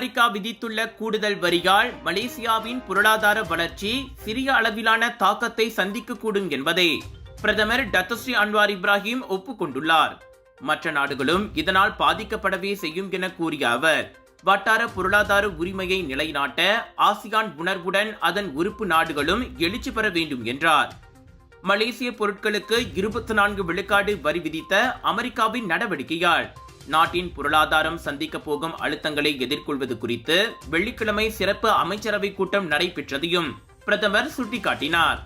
America விதித்துள்ள கூடுதல் வரியால் மலேசியாவின் பொருளாதார வளர்ச்சி சிறிய அளவிலான தாக்கத்தை சந்திக்கக்கூடும் என்பதை பிரதமர் டத்தஸ்ரீ அன்வார் இப்ராஹிம் ஒப்புக்கொண்டுள்ளார். மற்ற நாடுகளும் இதனால் பாதிக்கப்படவே செய்யும் என கூறிய அவர் வட்டார பொருளாதார உரிமையை நிலைநாட்ட ஆசியான் உணர்வுடன் அதன் உறுப்பு நாடுகளும் எழுச்சி பெற வேண்டும் என்றார். மலேசிய பொருட்களுக்கு இருபத்தி நான்கு விழுக்காடு வரி விதித்த அமெரிக்காவின் நடவடிக்கையால் நாட்டின் பொருளாதாரம் சந்திக்க போகும் அழுத்தங்களை எதிர்கொள்வது குறித்து வெள்ளிக்கிழமை சிறப்பு அமைச்சரவை கூட்டம் நடைபெற்றதையும் பிரதமர் சுட்டிக்காட்டினார்.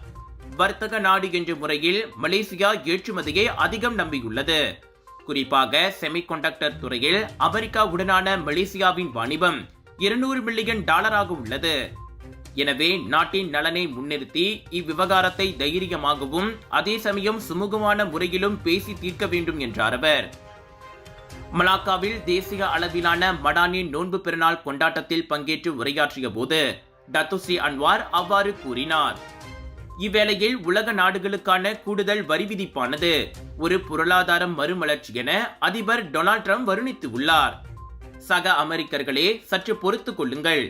வர்த்தக நாடு என்ற முறையில் மலேசியா ஏற்றுமதியை அதிகம் நம்பியுள்ளது. குறிப்பாக செமிகண்டக்டர் துறையில் அமெரிக்காவுடனான மலேசியாவின் வாணிபம் இருநூறு மில்லியன் டாலராக உள்ளது. எனவே நாட்டின் நலனை முன்னிறுத்தி இவ்விவகாரத்தை தைரியமாகவும் அதே சமயம் சுமூகமான முறையிலும் பேசி தீர்க்க வேண்டும் என்றார் அவர். மலாக்காவில் தேசிய அளவிலான மடானி நோன்பு பெருநாள் கொண்டாட்டத்தில் பங்கேற்று உரையாற்றிய போது டத்துஸ்ரீ அன்வார் அவ்வாறு கூறினார். இவ்வேளையில் உலக நாடுகளுக்கான கூடுதல் வரி விதிப்பானது ஒரு பொருளாதார மறுமலர்ச்சி என அதிபர் டொனால்ட் ட்ரம்ப் வருணித்து உள்ளார். சக அமெரிக்கர்களே சற்று பொறுத்துக் கொள்ளுங்கள்.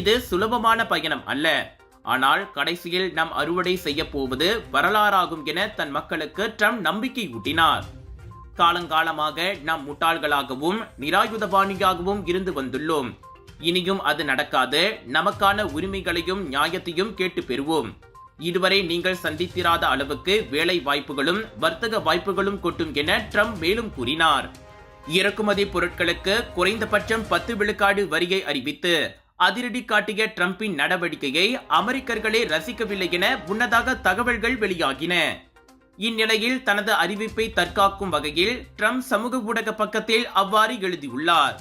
இது சுலபமான பயணம் அல்ல. ஆனால் கடைசியில் நாம் அறுவடை செய்ய போவது வரலாறாகும் என தன் மக்களுக்கு ட்ரம்ப் நம்பிக்கை ஊட்டினார். காலங்காலமாக நாம் முட்டாள்களாகவும் நிராயுதபாணியாகவும் இருந்து வந்துள்ளோம். இனியும் அது நடக்காது. நமக்கான உரிமைகளையும் நியாயத்தையும் கேட்டு பெறுவோம். இதுவரை நீங்கள் சந்தித்திராத அளவுக்கு வேலை வாய்ப்புகளும் வர்த்தக வாய்ப்புகளும் கொட்டும் என ட்ரம்ப் மேலும் கூறினார். இறக்குமதி பொருட்களுக்கு குறைந்தபட்சம் பத்து விழுக்காடு வரியை அறிவித்து அதிரடி காட்டிய ட்ரம்பின் நடவடிக்கையை அமெரிக்கர்களே ரசிக்கவில்லை என முன்னதாக தகவல்கள் வெளியாகின. இந்நிலையில் தனது அறிவிப்பை தற்காக்கும் வகையில் ட்ரம்ப் சமூக ஊடக பக்கத்தில் அவ்வாறு எழுதியுள்ளார்.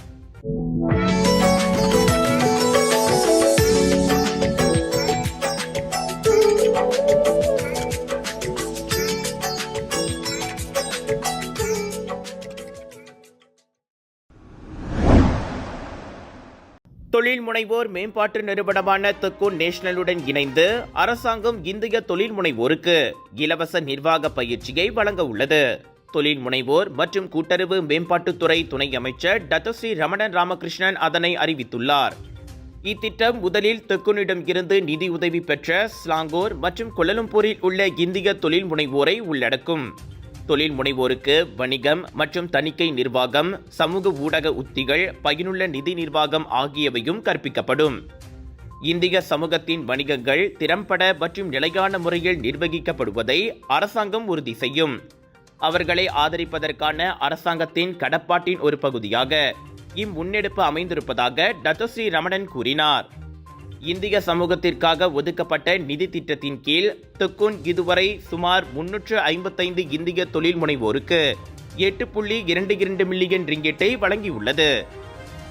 தொழில் முனைவோர் மேம்பாட்டு நிறுவனமான தெக்கோன் நேஷனலுடன் இணைந்து அரசாங்கம் இந்திய தொழில் முனைவோருக்கு இலவச நிர்வாக பயிற்சியை வழங்க உள்ளது. தொழில் முனைவோர் மற்றும் கூட்டுறவு மேம்பாட்டுத்துறை துணை அமைச்சர் டத்தஸ்ரீ ரமணன் ராமகிருஷ்ணன் அதனை அறிவித்துள்ளார். இத்திட்டம் முதலில் தெக்குனிடம் இருந்து நிதி உதவி பெற்ற ஸ்லாங்கோர் மற்றும் கொலலம்பூரில் உள்ள இந்திய தொழில் முனைவோரை உள்ளடக்கும். தொழில் முனைவோருக்கு வணிகம் மற்றும் தணிக்கை நிர்வாகம் சமூக ஊடக உத்திகள் பயனுள்ள நிதி நிர்வாகம் ஆகியவையும் கற்பிக்கப்படும். இந்திய சமூகத்தின் வணிகங்கள் திறம்பட மற்றும் நிலையான முறையில் நிர்வகிக்கப்படுவதை அரசாங்கம் உறுதி செய்யும். அவர்களை ஆதரிப்பதற்கான அரசாங்கத்தின் கடப்பாட்டின் ஒரு பகுதியாக இம்முன்னெடுப்பு அமைந்திருப்பதாக டத்தஸ்ரீ ரமணன் கூறினார். இந்திய சமூகத்திற்காக ஒதுக்கப்பட்ட நிதி திட்டத்தின் கீழ் துக்குன் இதுவரை சுமார் முன்னூற்று ஐம்பத்தைந்து இந்திய தொழில் முனைவோருக்கு எட்டு புள்ளி இரண்டு இரண்டு மில்லியன் ரிங்கெட்டை வழங்கியுள்ளது.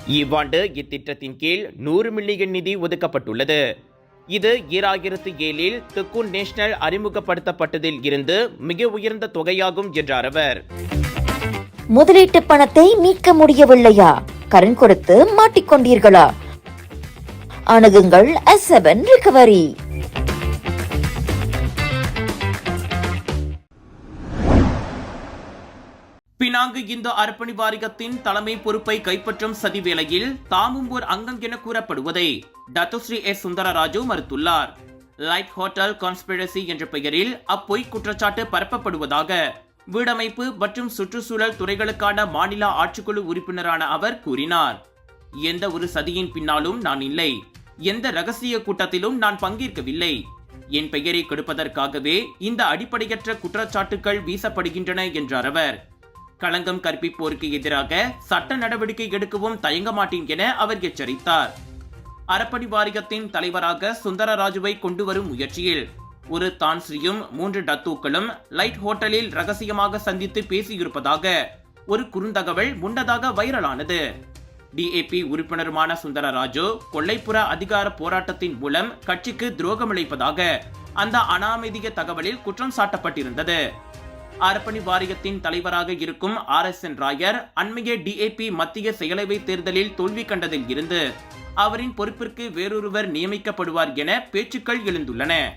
இவ்வாண்டு இத்திட்டத்தின் கீழ் நூறு மில்லியன் நிதி ஒதுக்கப்பட்டுள்ளது. இது ஈராயிரத்து ஏழில் துக்குன் நேஷனல் அறிமுகப்படுத்தப்பட்டதில் இருந்து மிக உயர்ந்த தொகையாகும் என்றார் அவர். முதலீட்டு பணத்தை மீட்க முடியவில்லையா? கடன் கொடுத்து மாட்டிக்கொண்டீர்களா? அணுகுங்கள் அசபன் ரிகவரி பினாங்கு இந்து அர்ப்பணி வாரியத்தின் தலைமை பொறுப்பை கைப்பற்றும் சதி வேளையில் தாமும் ஒரு அங்கம் என கூறப்படுவதை டத்துஸ்ரீ எஸ் சுந்தரராஜு மறுத்துள்ளார். லைட் ஹோட்டல் கான்ஸ்பிரசி என்ற பெயரில் அப்பொய் குற்றச்சாட்டு பரப்பப்படுவதாக வீடமைப்பு மற்றும் சுற்றுச்சூழல் துறைகளுக்கான மாநில ஆட்சிக்குழு உறுப்பினரான அவர் கூறினார். எந்த ஒரு சதியின் பின்னாலும் நான் இல்லை. எந்த ரகசிய கூட்டத்திலும் நான் பங்கேற்கவில்லை. என் பெயரை கெடுப்பதற்காகவே இந்த அடிப்படையற்ற குற்றச்சாட்டுகள் வீசப்படுகின்றன என்றார் அவர். களங்கம் கற்பிப்போருக்கு எதிராக சட்ட நடவடிக்கை எடுக்கவும் தயங்க மாட்டேன் என அவர் எச்சரித்தார். அறப்பணி வாரியத்தின் தலைவராக சுந்தரராஜுவை கொண்டு வரும் முயற்சியில் ஒரு தான்ஸ்ரீயும் மூன்று டத்தூக்களும் லைட் ஹோட்டலில் ரகசியமாக சந்தித்து பேசியிருப்பதாக ஒரு குறுந்தகவல் முன்னதாக வைரலானது. டிஏபி உறுப்பினருமான சுந்தரராஜு கொல்லைப்புற அதிகார போராட்டத்தின் மூலம் கட்சிக்கு துரோகமிழைப்பதாக அந்த அனாமதிக தகவலில் குற்றம் சாட்டப்பட்டிருந்தது. அரப்பணி வாரியத்தின் தலைவராக இருக்கும் ஆர் எஸ் என் ராயர் அண்மைய டிஏபி மத்திய செயலவை தேர்தலில் தோல்வி கண்டதில் இருந்து அவரின் பொறுப்பிற்கு வேறொருவர் நியமிக்கப்படுவார் என பேச்சுக்கள் எழுந்துள்ளன.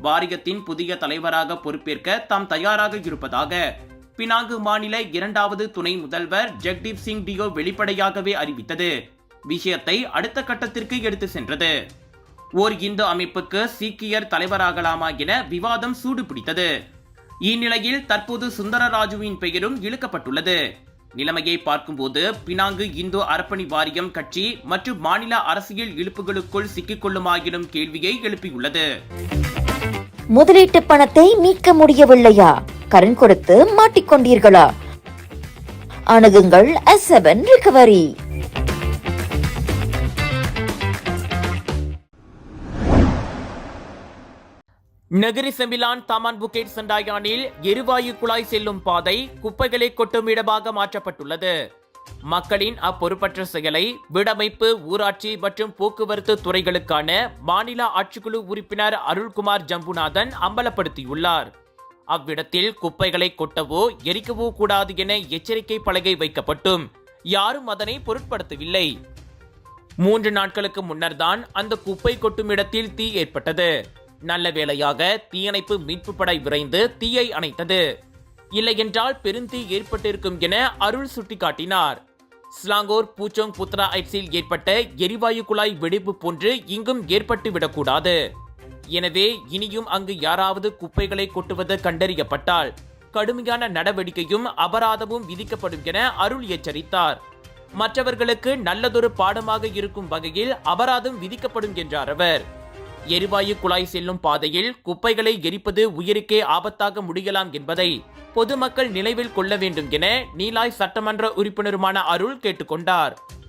வாரியத்தின் புதிய தலைவராக பொறுப்பேற்க தாம் தயாராக இருப்பதாக பினாங்கு மாநில இரண்டாவது துணை முதல்வர் ஜெக்தீப் சிங் டியோ வெளிப்படையாகவே அறிவித்தது. விஷயத்தை அடுத்த கட்டத்திற்கு எடுத்து சென்றது. ஓர் இந்து அமைப்புக்கு சீக்கியர் தலைவராகலாமா என விவாதம் சூடு பிடித்தது இந்நிலையில் தற்போது சுந்தரராஜுவின் பெயரும் இழுக்கப்பட்டுள்ளது. நிலைமையை பார்க்கும்போது பினாங்கு இந்து அரப்பணி வாரியம் கட்சி மற்றும் மாநில அரசியல் இழுப்புகளுக்குள் சிக்கிக்கொள்ளுமா எனும் கேள்வியை எழுப்பியுள்ளது. முதலீட்டு பணத்தை மீட்க முடியவில்லையா? கடன் கொடுத்து மாட்டிக்கொண்டீர்களா? அணுகுங்கள் S seven recovery Negeri Sembilan Taman Bukit சண்டாயானில் எரிவாயு குழாய் செல்லும் பாதை குப்பைகளை கொட்டும் இடமாக மாற்றப்பட்டுள்ளது. மக்களின் அப்பொறுப்பற்ற செயலை வீடமைப்பு ஊராட்சி மற்றும் போக்குவரத்து துறைகளுக்கான மாநில ஆட்சிக்குழு உறுப்பினர் அருள்குமார் ஜம்புநாதன் அம்பலப்படுத்தியுள்ளார். அவ்விடத்தில் குப்பைகளை கொட்டவோ எரிக்கவோ கூடாது என எச்சரிக்கை பலகை வைக்கப்பட்டும். யாரும் அதனை பொருட்படுத்தவில்லை. மூன்று நாட்களுக்கு முன்னர்தான் அந்த குப்பை கொட்டும் இடத்தில் தீ ஏற்பட்டது. நல்ல வேளையாக தீயணைப்பு மீட்பு படை விரைந்து தீயை அணைத்தது. இல்லையென்றால் பெருந்தீ ஏற்பட்டிருக்கும் என அருள் சுட்டிக்காட்டினார். ஸ்லாங்கோர் பூச்சோங் புத்ரா ஐட்ஸில் ஏற்பட்ட எரிவாயு குழாய் வெடிப்பு போன்று இங்கும் ஏற்பட்டு விடக்கூடாது எனவே இனியும் அங்கு யாராவது குப்பைகளை கொட்டுவது கண்டறியப்பட்டால் கடுமையான நடவடிக்கையும் அபராதமும் விதிக்கப்படும் என அருள் எச்சரித்தார். மற்றவர்களுக்கு நல்லதொரு பாடமாக இருக்கும் வகையில் அபராதம் விதிக்கப்படும் என்றார் அவர். எரிவாயு குழாய் செல்லும் பாதையில் குப்பைகளை எரிப்பது உயிருக்கே ஆபத்தாக முடியலாம் என்பதை பொதுமக்கள் நினைவில் கொள்ள வேண்டும் என நீலாய் சட்டமன்ற உறுப்பினருமான அருள் கேட்டுக்கொண்டார்.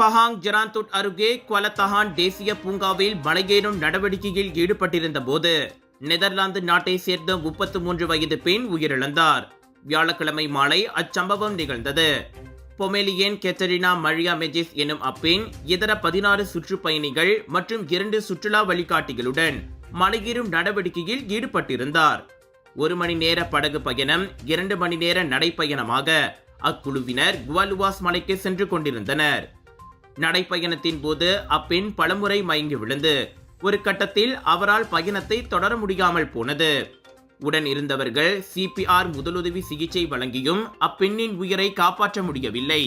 பஹாங் ஜெராந்துட் அருகே குவலத்தஹான் தேசிய பூங்காவில் மலையேறும் நடவடிக்கையில் ஈடுபட்டிருந்த போது நெதர்லாந்து நாட்டை சேர்ந்த முப்பத்து மூன்று வயது பெண் உயிரிழந்தார். வியாழக்கிழமை மாலை அச்சம்பவம் நிகழ்ந்தது. பொமேலியன் கெத்தரினா மரியா மெஜிஸ் எனும் அப்பெண் இதர பதினாறு சுற்றுப்பயணிகள் மற்றும் இரண்டு சுற்றுலா வழிகாட்டிகளுடன் மலையேறும் நடவடிக்கையில் ஈடுபட்டிருந்தார். ஒரு மணி நேர படகு பயணம் இரண்டு மணி நேர நடைப்பயணமாக அக்குழுவினர் குவாலுவாஸ் மலைக்கு சென்று கொண்டிருந்தனர். நடைப்பயணத்தின் போது அப்பெண் பலமுறை மயங்கி விழுந்து ஒரு கட்டத்தில் அவரால் பயணத்தை தொடர முடியாமல் போனது. உடன் இருந்தவர்கள் சிபிஆர் முதலுதவி சிகிச்சை வழங்கியும் அப்பெண்ணின் உயிரை காப்பாற்ற முடியவில்லை.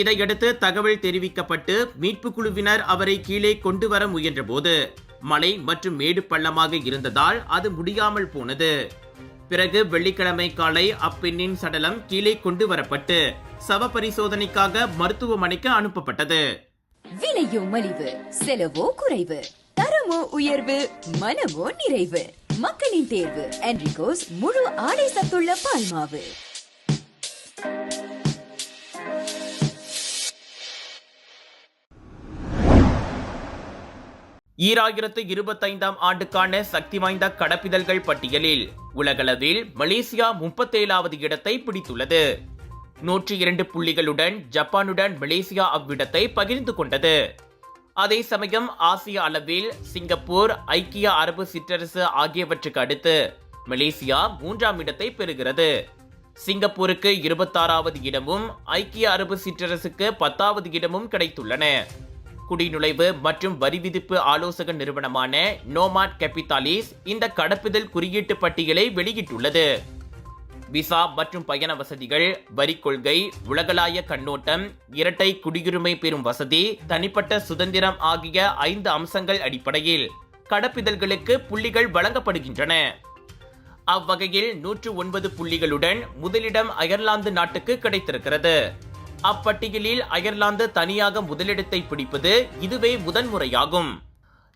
இதையடுத்து தகவல் தெரிவிக்கப்பட்டு மீட்பு குழுவினர் அவரை கீழே கொண்டு வர முயன்றபோது மலை மற்றும் மேடு பள்ளமாக இருந்ததால் அது முடியாமல் போனது. பிறகு வெள்ளிக்கிழமை காலை அப்பெண்ணின் சடலம் கீழே கொண்டு வரப்பட்டு சவ பரிசோதனைக்காக மருத்துவமனைக்கு அனுப்பப்பட்டது. விலையோ மலிவு செலவோ குறைவு தரமோ உயர்வு மனமோ நிறைவு. மக்களின் தேர்வு என்ரிகோஸ் முழு ஆடை சத்துள்ள பால்மாவு. ஈராயிரத்து இருபத்தைந்தாம் ஆண்டுக்கான சக்தி வாய்ந்த கடப்பிதழ்கள் பட்டியலில் உலகளவில் மலேசியா முப்பத்தேழாவது இடத்தை பிடித்துள்ளது. நூற்றி இரண்டு புள்ளிகளுடன் ஜப்பானுடன் மலேசியா அவ்விடத்தை பகிர்ந்து கொண்டது. அதே சமயம் ஆசிய அளவில் சிங்கப்பூர் ஐக்கிய அரபு சிற்றரசு ஆகியவற்றுக்கு அடுத்து மலேசியா மூன்றாம் இடத்தை பெறுகிறது. சிங்கப்பூருக்கு இருபத்தாறாவது இடமும் ஐக்கிய அரபு சிற்றரசுக்கு பத்தாவது இடமும் கிடைத்துள்ளன. குடிநுழைவு மற்றும் வரி விதிப்பு ஆலோசக நிறுவனமான நோமாட் கேபிட்டாலிஸ் இந்த கடப்புதல் குறியீட்டு பட்டியலை வெளியிட்டுள்ளது. விசா மற்றும் பயண வசதிகள் வரி கொள்கை உலகளாய கண்ணோட்டம் இரட்டை குடியுரிமை பெறும் வசதி தனிப்பட்ட சுதந்திரம் ஆகிய ஐந்து அம்சங்கள் அடிப்படையில் கடப்பிதழ்களுக்கு புள்ளிகள் வழங்கப்படுகின்றன. அவ்வகையில் நூற்று ஒன்பது புள்ளிகளுடன் முதலிடம் அயர்லாந்து நாட்டுக்கு கிடைத்திருக்கிறது. அப்பட்டியலில் அயர்லாந்து தனியாக முதலிடத்தை பிடிப்பது இதுவே முதன்முறையாகும்.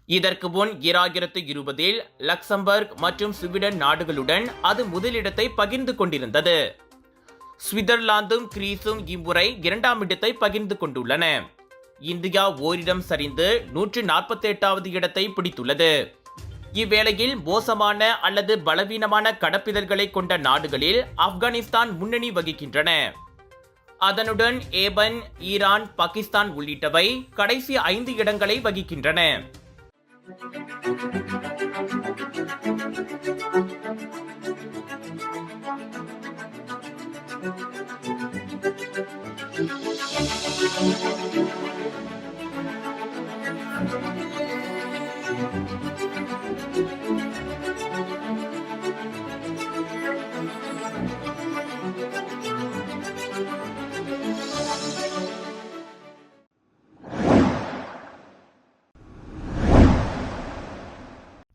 இதற்கு முன் இராயிரத்து இருபதில் லக்சம்பர்க் மற்றும் ஸ்வீடன் நாடுகளுடன் அது முதலிடத்தை பகிர்ந்து கொண்டிருந்தது. சுவிட்சர்லாந்தும் கிரீஸும் இம்முறை இரண்டாம் இடத்தை பகிர்ந்து கொண்டுள்ளன. இந்தியா ஓரிடம் சரிந்து நூற்று நாற்பத்தி எட்டாவது இடத்தை பிடித்துள்ளது. இவ்வேளையில் மோசமான அல்லது பலவீனமான கடப்பிதழ்களை கொண்ட நாடுகளில் ஆப்கானிஸ்தான் முன்னணி வகிக்கின்றன. அதனுடன் ஏபன் ஈரான் பாகிஸ்தான் உள்ளிட்டவை கடைசி ஐந்து இடங்களை வகிக்கின்றன.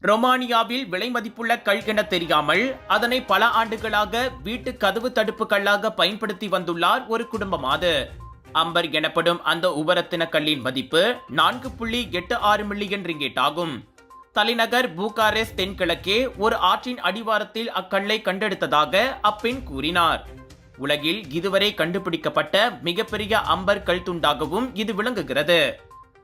ரொமானியாவில் விலை மதிப்புள்ள கல் என தெரியாமல் அதனை பல ஆண்டுகளாக வீட்டு கதவு தடுப்பு கல்லாக பயன்படுத்தி வந்துள்ளார் ஒரு குடும்பமாது. அம்பர் எனப்படும் அந்த உபரத்தின கல்லின் மதிப்பு நான்கு புள்ளி எட்டு ஆறு மில்லியன் ரிங்கேட் ஆகும். தலைநகர் பூகாரெஸ் தென்கிழக்கே ஒரு ஆற்றின் அடிவாரத்தில் அக்கல்லை கண்டெடுத்ததாக அப்பெண் கூறினார். உலகில் இதுவரை கண்டுபிடிக்கப்பட்ட மிகப்பெரிய அம்பர் கல் துண்டாகவும் இது விளங்குகிறது.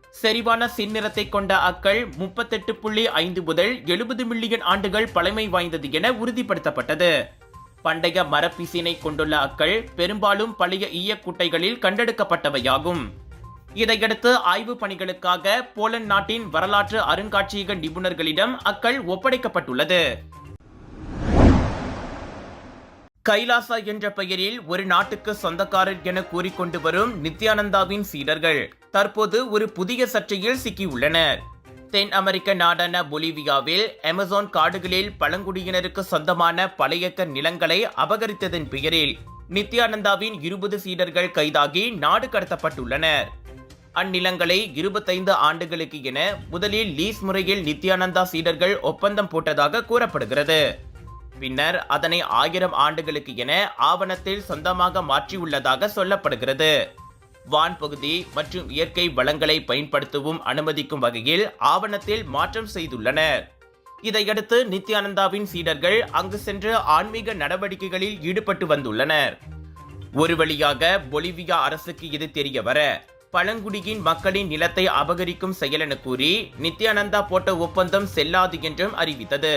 செறிவான சின்னிறத்தை கொண்ட அக்கள் முப்பத்தெட்டு புள்ளி ஐந்து முதல் எழுபது மில்லியன் ஆண்டுகள் பழமை வாய்ந்தது என உறுதிப்படுத்தப்பட்டது. பண்டைய மரப்பிசினை கொண்டுள்ள அக்கள் பெரும்பாலும் பழைய ஈயக்குட்டைகளில் கண்டெடுக்கப்பட்டவையாகும். இதையடுத்து ஆய்வு பணிகளுக்காக போலந்து நாட்டின் வரலாற்று அருங்காட்சியக நிபுணர்களிடம் அக்கள் ஒப்படைக்கப்பட்டுள்ளது. கைலாசா என்ற பெயரில் ஒரு நாட்டுக்கு சொந்தக்காரர் என கூறிக்கொண்டு வரும் நித்யானந்தாவின் சீடர்கள் தற்போது ஒரு புதிய சர்ச்சையில் சிக்கியுள்ளனர். தென் அமெரிக்க நாடான பொலிவியாவில் அமேசான் காடுகளில் பழங்குடியினருக்கு சொந்தமான பழையக்க நிலங்களை அபகரித்ததன் பெயரில் நித்யானந்தாவின் இருபது சீடர்கள் கைதாகி நாடு கடத்தப்பட்டுள்ளனர். அந்நிலங்களை இருபத்தைந்து ஆண்டுகளுக்கு என முதலில் லீஸ் முறையில் நித்யானந்தா சீடர்கள் ஒப்பந்தம் போட்டதாக கூறப்படுகிறது. பின்னர் அதனை ஆயிரம் ஆண்டுகளுக்கு என ஆவணத்தில் சொந்தமாக மாற்றியுள்ளதாக சொல்லப்படுகிறது. வான்பகுதி மற்றும் இயற்கை வளங்களை பயன்படுத்தவும் அனுமதிக்கும் வகையில் ஆவணத்தில் மாற்றம் செய்துள்ளனர். இதையடுத்து நித்யானந்தாவின் சீடர்கள் அங்கு சென்று ஆன்மீக நடவடிக்கைகளில் ஈடுபட்டு வந்துள்ளனர். ஒரு வழியாக பொலிவியா அரசுக்கு இது தெரிய வர பழங்குடியின் மக்களின் நிலத்தை அபகரிக்கும் செயலென கூறி நித்யானந்தா போட்ட ஒப்பந்தம் செல்லாது என்றும் அறிவித்தது.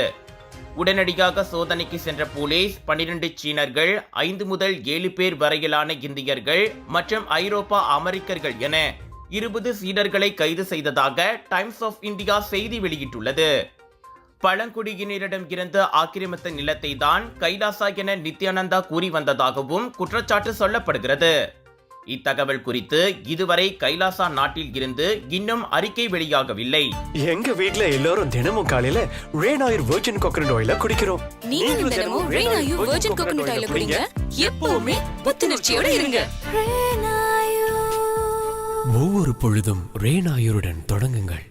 உடனடியாக சோதனைக்கு சென்ற போலீஸ் பனிரெண்டு சீனர்கள் ஐந்து முதல் ஏழு பேர் வரையிலான இந்தியர்கள் மற்றும் ஐரோப்பா அமெரிக்கர்கள் என இருபது சீடர்களை கைது செய்ததாக டைம்ஸ் ஆஃப் இந்தியா செய்தி வெளியிட்டுள்ளது. பழங்குடியினரிடம் இருந்து ஆக்கிரமித்த நிலத்தை தான் கைலாசா என நித்யானந்தா கூறி வந்ததாகவும் குற்றச்சாட்டு சொல்லப்படுகிறது. இத்தகவல் குறித்து இதுவரை கைலாசா நாட்டில் இருந்து இன்னும் அறிக்கை வெளியாகவில்லை. எங்க வீட்ல எல்லாரும் தினமும் காலையில ரேன் ஆயில் வெர்ஜின் கோகனட் ஆயில குடிக்கிறோம். நீங்களும் தினமும் ரெய்னாயு வெர்ஜின் கோகனட் ஆயில குடிங்க. எப்பவுமே புத்துணர்ச்சியோட இருங்க. ஒவ்வொரு பொழுதும் ரேன் ஆயுருடன் தொடங்குங்கள்.